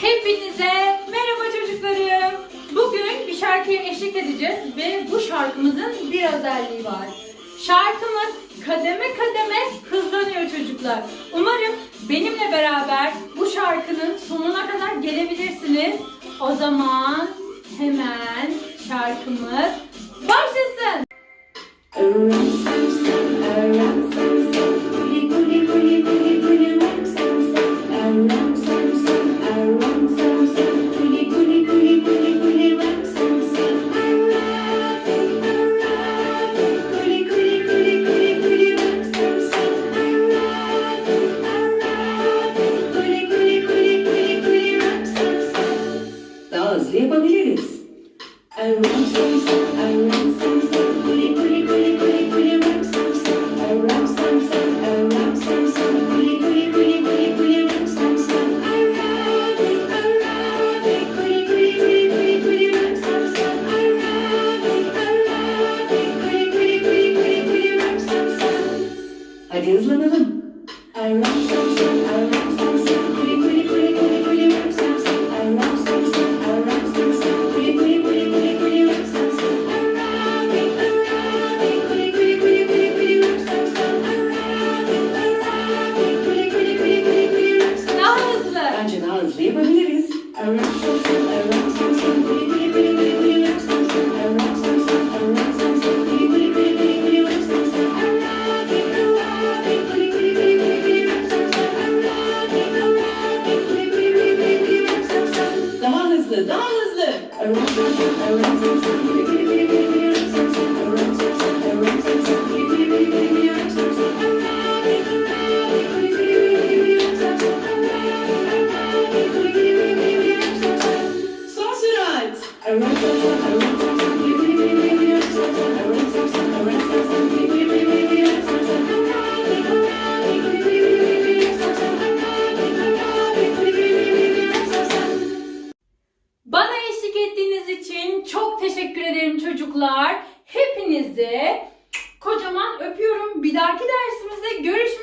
Hepinize merhaba çocuklarım. Bugün bir şarkıya eşlik edeceğiz ve bu şarkımızın bir özelliği var. Şarkımız kademe kademe hızlanıyor çocuklar. Umarım benimle beraber bu şarkının sonuna kadar gelebilirsiniz. O zaman hemen şarkımız özleyebiliriz. I rap some stuff, I rap some some. I rap Daha hızlı, çocuklar. Hepinizi kocaman öpüyorum. Bir dahaki dersimizde görüşmek.